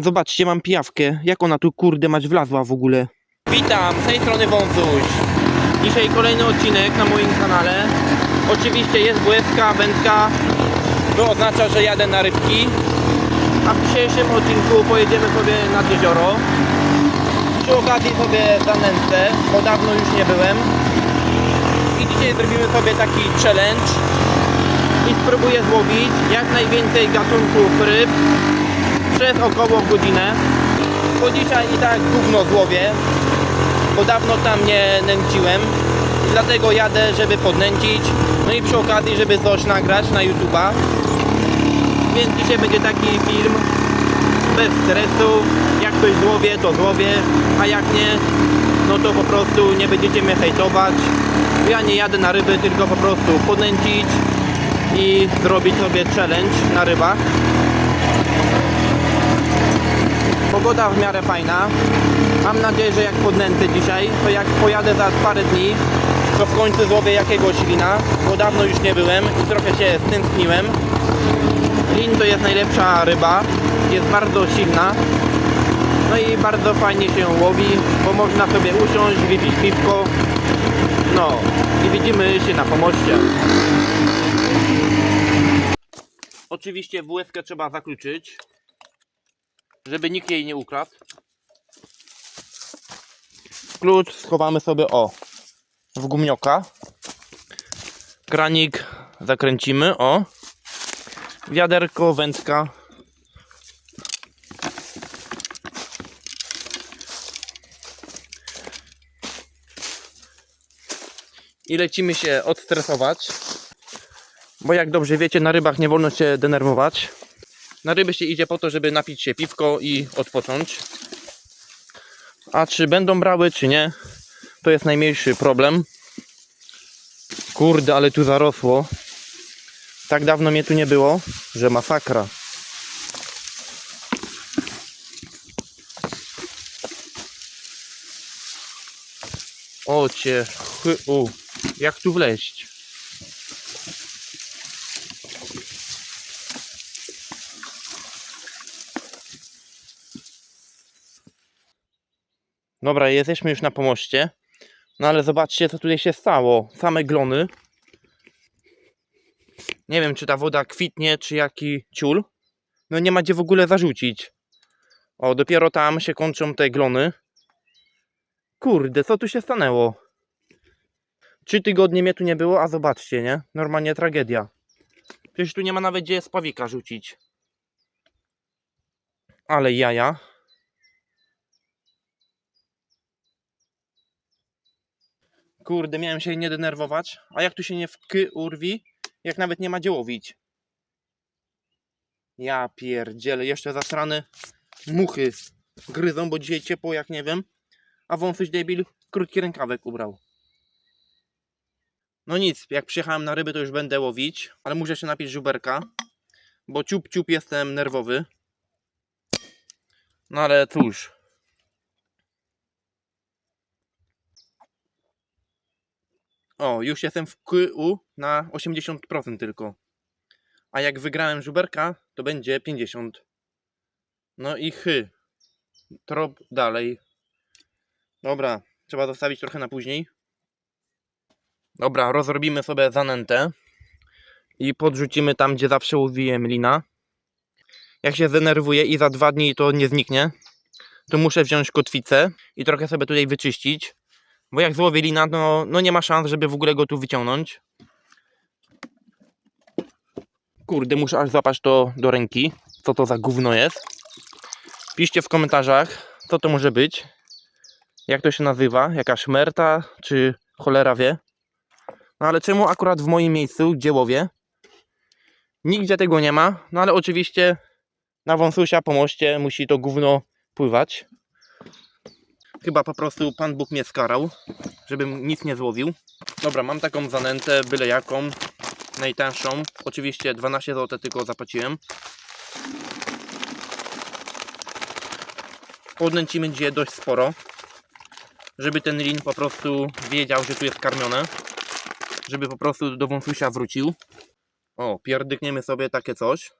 Zobaczcie, mam pijawkę. Jak ona tu kurde mać wlazła w ogóle? Witam, z tej strony Wąsuś. Dzisiaj kolejny odcinek na moim kanale. Oczywiście jest błyska, wędka. To oznacza, że jadę na rybki. A w dzisiejszym odcinku pojedziemy sobie nad jezioro. Przy okazji sobie zanęcę, bo dawno już nie byłem. I dzisiaj zrobimy sobie taki challenge. I spróbuję złowić jak najwięcej gatunków ryb przez około godzinę. Dzisiaj i tak gówno złowię, bo dawno tam nie nęciłem. Dlatego jadę, żeby podnęcić. No i przy okazji, żeby coś nagrać na YouTube'a. Więc dzisiaj będzie taki film bez stresu. Jak coś złowię, to złowię, a jak nie, no to po prostu nie będziecie mnie hejtować. Ja nie jadę na ryby, tylko po prostu podnęcić i zrobić sobie challenge na rybach. Pogoda w miarę fajna. Mam nadzieję, że jak podnęcę dzisiaj, to jak pojadę za parę dni, to w końcu złowię jakiegoś lina, bo dawno już nie byłem i trochę się stęskniłem. Lin to jest najlepsza ryba, jest bardzo silna. No i bardzo fajnie się łowi, bo można sobie usiąść, wypić piwko. No i widzimy się na pomoście. Oczywiście WF trzeba zakluczyć, żeby nikt jej nie ukradł. Klucz schowamy sobie o w gumnioka. Kranik zakręcimy o. Wiaderko, wędka. I lecimy się odstresować. Bo jak dobrze wiecie, na rybach nie wolno się denerwować. Na ryby się idzie po to, żeby napić się piwko i odpocząć. A czy będą brały, czy nie, to jest najmniejszy problem. Kurde, ale tu zarosło. Tak dawno mnie tu nie było, że masakra. O u, jak tu wleźć? Dobra, jesteśmy już na pomoście. No ale zobaczcie, co tutaj się stało. Same glony. Nie wiem, czy ta woda kwitnie, czy jaki ciul. No nie ma gdzie w ogóle zarzucić. O, dopiero tam się kończą te glony. Kurde, co tu się stanęło? Trzy tygodnie mnie tu nie było, a zobaczcie, nie? Normalnie tragedia. Przecież tu nie ma nawet gdzie spawika rzucić. Ale jaja. Kurde, miałem się nie denerwować. A jak tu się nie wky urwi, jak nawet nie ma gdzie łowić. Ja pierdzielę, jeszcze zasrane muchy gryzą, bo dzisiaj ciepło jak nie wiem. A wąsuś debil krótki rękawek ubrał. No nic, jak przyjechałem na ryby to już będę łowić, ale muszę się napić żuberka, bo ciup ciup jestem nerwowy. No ale cóż, O, już jestem w QU na 80% tylko. A jak wygrałem żuberka, to będzie 50. No i chy. Trop dalej. Dobra, trzeba zostawić trochę na później. Dobra, rozrobimy sobie zanętę. I podrzucimy tam, gdzie zawsze łowiłem lina. Jak się zdenerwuję i za dwa dni to nie zniknie, to muszę wziąć kotwicę i trochę sobie tutaj wyczyścić. Bo jak złowię lina, no, no nie ma szans, żeby w ogóle go tu wyciągnąć. Kurde, muszę aż złapać to do ręki. Co to za gówno jest. Piszcie w komentarzach, co to może być. Jak to się nazywa? Jaka szmerta, czy cholera wie. No ale czemu akurat w moim miejscu, gdzie łowię, nigdzie tego nie ma. No ale oczywiście na wąsusia po moście musi to gówno pływać. Chyba po prostu Pan Bóg mnie skarał, żebym nic nie złowił. Dobra, mam taką zanętę, byle jaką, najtańszą. Oczywiście 12 zł tylko zapłaciłem. Podnęcimy dzisiaj dość sporo, żeby ten lin po prostu wiedział, że tu jest karmione. Żeby po prostu do wąsusia wrócił. O, pierdykniemy sobie takie coś.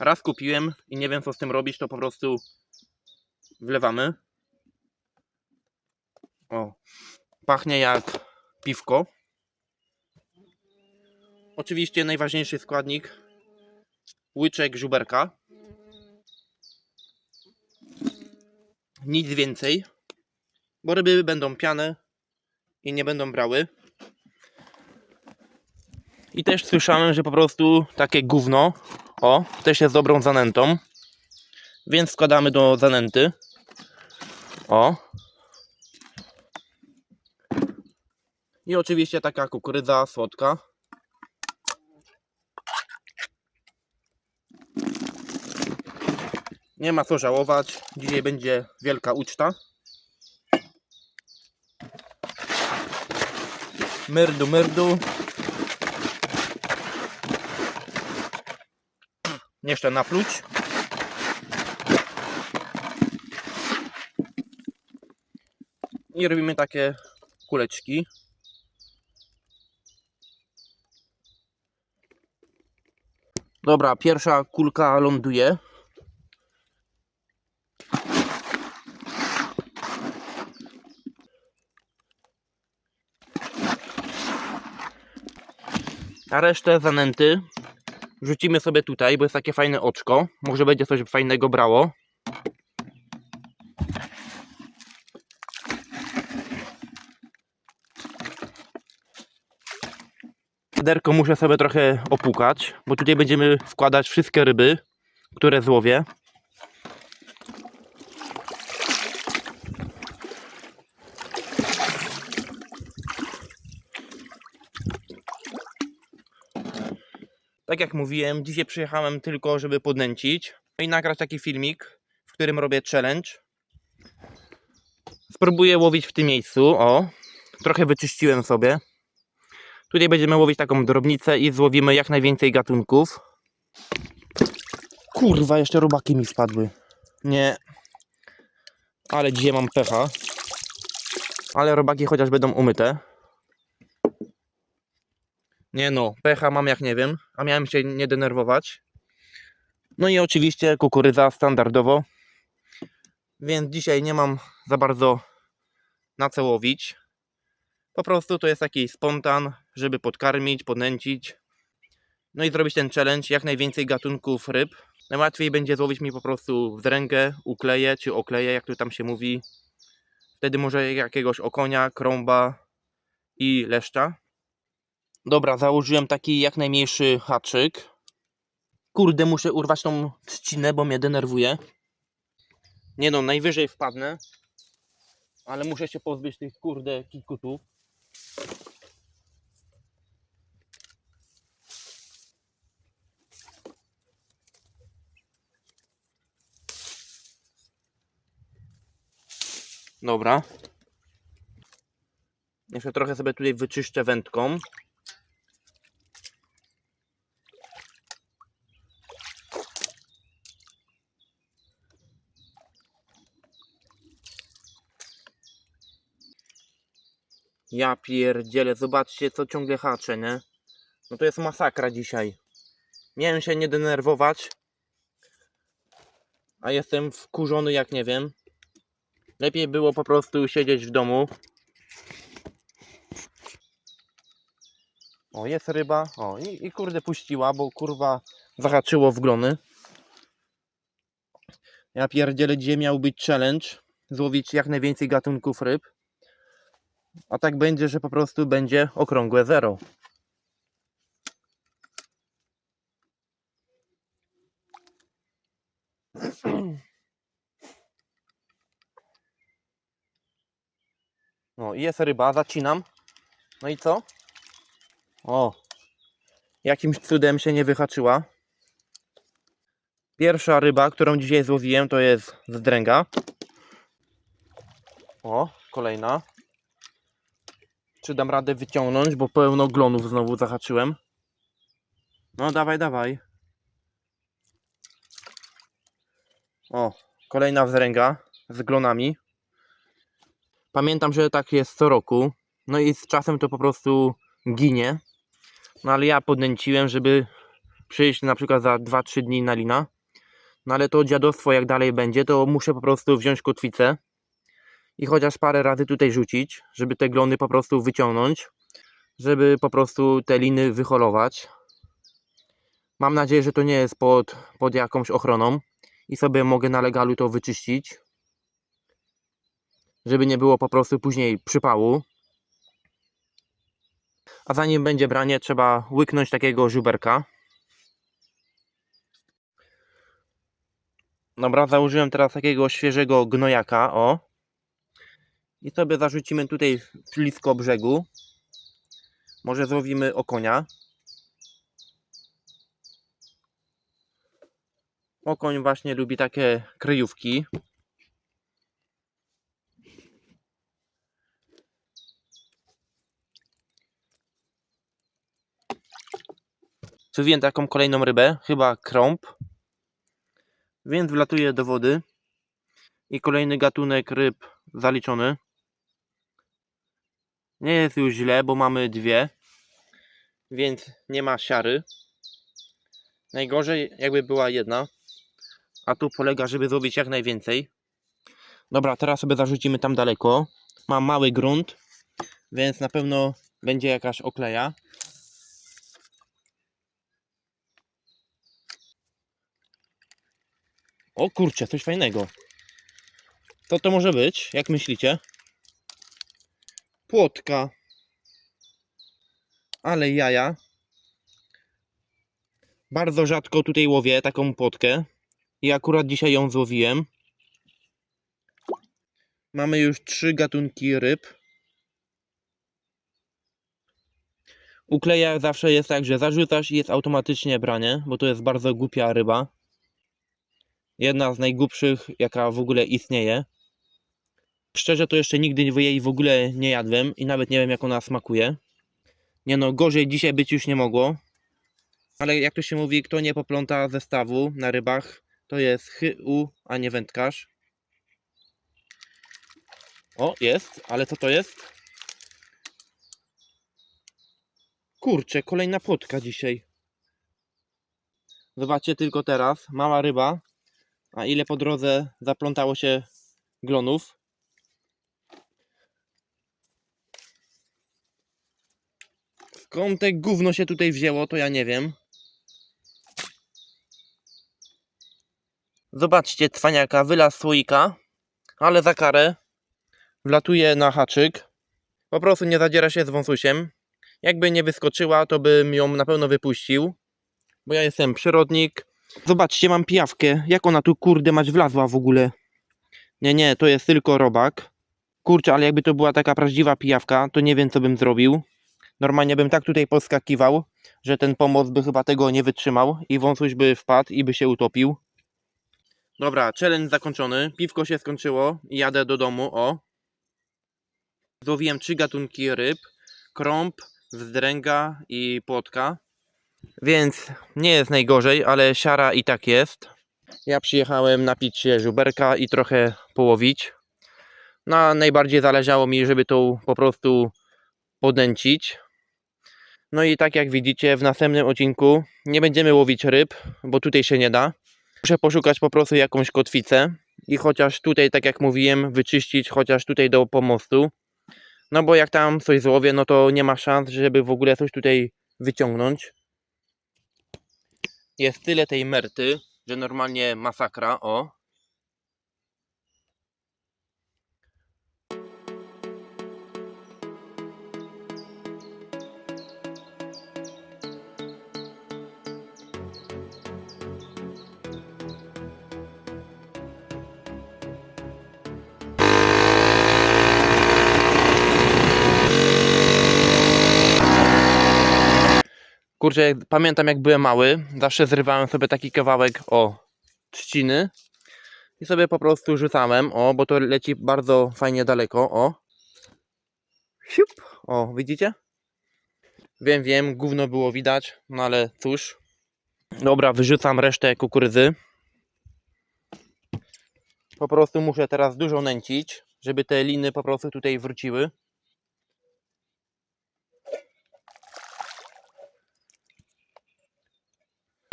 raz kupiłem i nie wiem co z tym robić, to po prostu wlewamy. O, pachnie jak piwko. Oczywiście najważniejszy składnik łyczek żuberka. Nic więcej, bo ryby będą piane i nie będą brały. I też słyszałem, że po prostu takie gówno, o, też jest dobrą zanętą. Więc wkładamy do zanęty. O. I oczywiście taka kukurydza słodka. Nie ma co żałować. Dzisiaj będzie wielka uczta. Myrdu, myrdu. Jeszcze napluć. I robimy takie kuleczki. Dobra, pierwsza kulka ląduje. A resztę zanęty wrzucimy sobie tutaj, bo jest takie fajne oczko. Może będzie coś fajnego brało. Derko muszę sobie trochę opukać, bo tutaj będziemy wkładać wszystkie ryby, które złowię. Tak jak mówiłem, dzisiaj przyjechałem tylko, żeby podnęcić i nagrać taki filmik, w którym robię challenge. Spróbuję łowić w tym miejscu, o. Trochę wyczyściłem sobie. Tutaj będziemy łowić taką drobnicę i złowimy jak najwięcej gatunków. Kurwa, jeszcze robaki mi wpadły. Nie. Ale dzisiaj mam pecha. Ale robaki chociaż będą umyte. Nie no, pecha mam jak nie wiem, a miałem się nie denerwować. No i oczywiście kukurydza standardowo. Więc dzisiaj nie mam za bardzo na co łowić. Po prostu to jest taki spontan, żeby podkarmić, podnęcić. No i zrobić ten challenge, jak najwięcej gatunków ryb. Najłatwiej będzie złowić mi po prostu w rękę, ukleję czy okleję, jak to tam się mówi. Wtedy może jakiegoś okonia, krąba i leszcza. Dobra, założyłem taki jak najmniejszy haczyk. Kurde, muszę urwać tą trzcinę, bo mnie denerwuje. Nie no, najwyżej wpadnę. Ale muszę się pozbyć tych kurde kikutów. Dobra. Jeszcze trochę sobie tutaj wyczyszczę wędką. Ja pierdzielę, zobaczcie co ciągle hacze, nie? No to jest masakra dzisiaj. Miałem się nie denerwować. A jestem wkurzony jak nie wiem. Lepiej było po prostu siedzieć w domu. O, jest ryba. O, i, i kurde puściła, bo kurwa zahaczyło w glony. Ja pierdzielę, dzisiaj miał być challenge. Złowić jak najwięcej gatunków ryb. A tak będzie, że po prostu będzie okrągłe zero. No i jest ryba, zacinam. No i co? O, jakimś cudem się nie wyhaczyła. Pierwsza ryba, którą dzisiaj złowiłem, to jest z dręga. O, kolejna. Czy dam radę wyciągnąć, bo pełno glonów znowu zahaczyłem. No dawaj, dawaj. O, kolejna wzręga z glonami. Pamiętam, że tak jest co roku. No i z czasem to po prostu ginie. No ale ja podnęciłem, żeby przyjść na przykład za 2-3 dni na lina. No ale to dziadostwo jak dalej będzie, to muszę po prostu wziąć kotwicę i chociaż parę razy tutaj rzucić, żeby te glony po prostu wyciągnąć, żeby po prostu te liny wyholować. Mam nadzieję, że to nie jest pod, pod jakąś ochroną i sobie mogę na legalu to wyczyścić, żeby nie było po prostu później przypału. A zanim będzie branie, trzeba łyknąć takiego żuberka. Dobra, założyłem teraz takiego świeżego gnojaka, o. I sobie zarzucimy tutaj blisko brzegu. Może złowimy okonia. Okoń właśnie lubi takie kryjówki. Wywiję taką kolejną rybę, chyba krąb. Więc wlatuję do wody. I kolejny gatunek ryb zaliczony. Nie jest już źle, bo mamy dwie. Więc nie ma siary. Najgorzej jakby była jedna. A tu polega, żeby zrobić jak najwięcej. Dobra, teraz sobie zarzucimy tam daleko. Mam mały grunt, więc na pewno będzie jakaś okleja. O kurczę, coś fajnego. Co to może być? Jak myślicie? Płotka. Ale jaja. Bardzo rzadko tutaj łowię taką płotkę. I akurat dzisiaj ją złowiłem. Mamy już trzy gatunki ryb. U kleja zawsze jest tak, że zarzucasz i jest automatycznie branie, bo to jest bardzo głupia ryba. Jedna z najgłupszych, jaka w ogóle istnieje. Szczerze to jeszcze nigdy jej w ogóle nie jadłem i nawet nie wiem jak ona smakuje. Nie no, gorzej dzisiaj być już nie mogło. Ale jak to się mówi, kto nie popląta zestawu na rybach, to jest chy-u, a nie wędkarz. O, jest, ale co to jest? Kurczę, kolejna płotka dzisiaj. Zobaczcie tylko teraz, mała ryba, a ile po drodze zaplątało się glonów. Skąd te gówno się tutaj wzięło, to ja nie wiem. Zobaczcie, cwaniaka, wylaz słoika, ale za karę wlatuje na haczyk. Po prostu nie zadziera się z wąsusiem. Jakby nie wyskoczyła, to bym ją na pewno wypuścił. Bo ja jestem przyrodnik. Zobaczcie, mam pijawkę. Jak ona tu kurde mać wlazła w ogóle? Nie, nie, to jest tylko robak. Kurczę, ale jakby to była taka prawdziwa pijawka, to nie wiem co bym zrobił. Normalnie bym tak tutaj poskakiwał, że ten pomoc by chyba tego nie wytrzymał i wąsuś by wpadł i by się utopił. Dobra, challenge zakończony. Piwko się skończyło i jadę do domu. O. Złowiłem trzy gatunki ryb. Krąb, wzdręga i płotka. Więc nie jest najgorzej, ale siara i tak jest. Ja przyjechałem napić się żuberka i trochę połowić. No, najbardziej zależało mi, żeby to po prostu podęcić. No i tak jak widzicie, w następnym odcinku nie będziemy łowić ryb, bo tutaj się nie da. Muszę poszukać po prostu jakąś kotwicę i chociaż tutaj, tak jak mówiłem, wyczyścić chociaż tutaj do pomostu. No bo jak tam coś złowię, no to nie ma szans, żeby w ogóle coś tutaj wyciągnąć. Jest tyle tej merty, że normalnie masakra, o. Kurczę, pamiętam jak byłem mały, zawsze zrywałem sobie taki kawałek o trzciny i sobie po prostu rzucałem, o, bo to leci bardzo fajnie daleko, o. Siup, o, widzicie? Wiem, wiem, gówno było widać, no ale cóż. Dobra, wyrzucam resztę kukurydzy. Po prostu muszę teraz dużo nęcić, żeby te liny po prostu tutaj wróciły.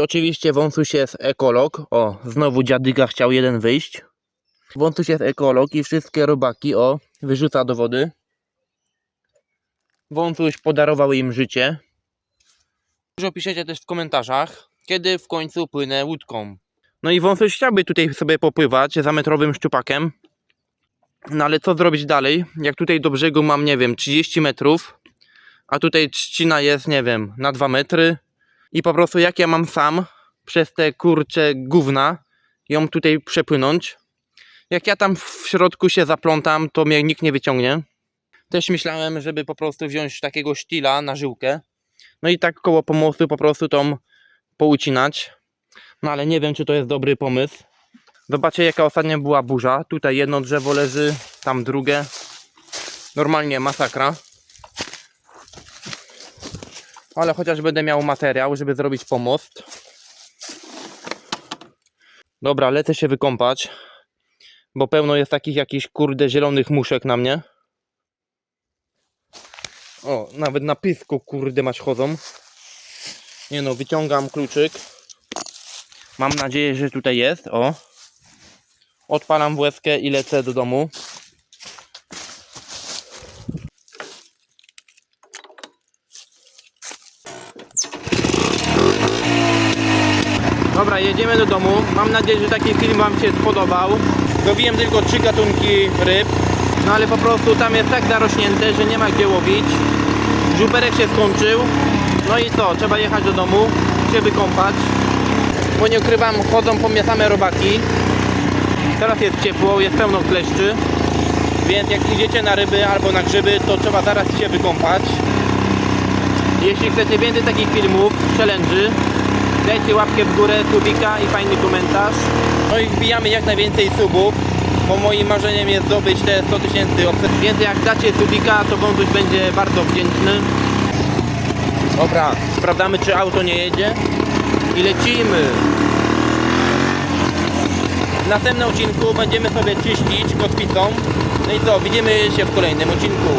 Oczywiście Wąsuś jest ekolog. O, znowu dziadyga chciał jeden wyjść. Wąsuś jest ekolog i wszystkie robaki, o, wyrzuca do wody. Wąsuś podarował im życie. Dużo piszecie też w komentarzach, kiedy w końcu płynę łódką. No i Wąsuś chciałby tutaj sobie popływać za metrowym szczupakiem. No ale co zrobić dalej? Jak tutaj do brzegu mam, nie wiem, 30 metrów, a tutaj trzcina jest, nie wiem, na 2 metry i po prostu jak ja mam sam przez te kurcze gówna ją tutaj przepłynąć. Jak ja tam w środku się zaplątam, to mnie nikt nie wyciągnie. Też myślałem, żeby po prostu wziąć takiego sztila na żyłkę. No i tak koło pomostu po prostu tą poucinać. No ale nie wiem, czy to jest dobry pomysł. Zobaczcie, jaka ostatnio była burza. Tutaj jedno drzewo leży, tam drugie. Normalnie masakra. Ale chociaż będę miał materiał, żeby zrobić pomost. Dobra, lecę się wykąpać. Bo pełno jest takich jakichś kurde zielonych muszek na mnie. O, nawet na pysku kurde mać chodzą. Nie no, wyciągam kluczyk. Mam nadzieję, że tutaj jest. O. Odpalam łezkę i lecę do domu. Dobra, jedziemy do domu. Mam nadzieję, że taki film Wam się spodobał. Zrobiłem tylko trzy gatunki ryb. No ale po prostu tam jest tak zarośnięte, że nie ma gdzie łowić. Żuperek się skończył. No i co? Trzeba jechać do domu, się wykąpać. Bo nie ukrywam, chodzą po mnie same robaki. Teraz jest ciepło, jest pełno kleszczy. Więc jak idziecie na ryby albo na grzyby, to trzeba zaraz się wykąpać. Jeśli chcecie więcej takich filmów, challenge'y, dajcie łapkę w górę, subika i fajny komentarz. No i wbijamy jak najwięcej subów, bo moim marzeniem jest zdobyć te 100 tysięcy obserwacji. Więc jak dacie subika, to wątuś będzie bardzo wdzięczny. Dobra, sprawdzamy czy auto nie jedzie i lecimy. W następnym odcinku będziemy sobie czyścić kotwicą. No i co, widzimy się w kolejnym odcinku.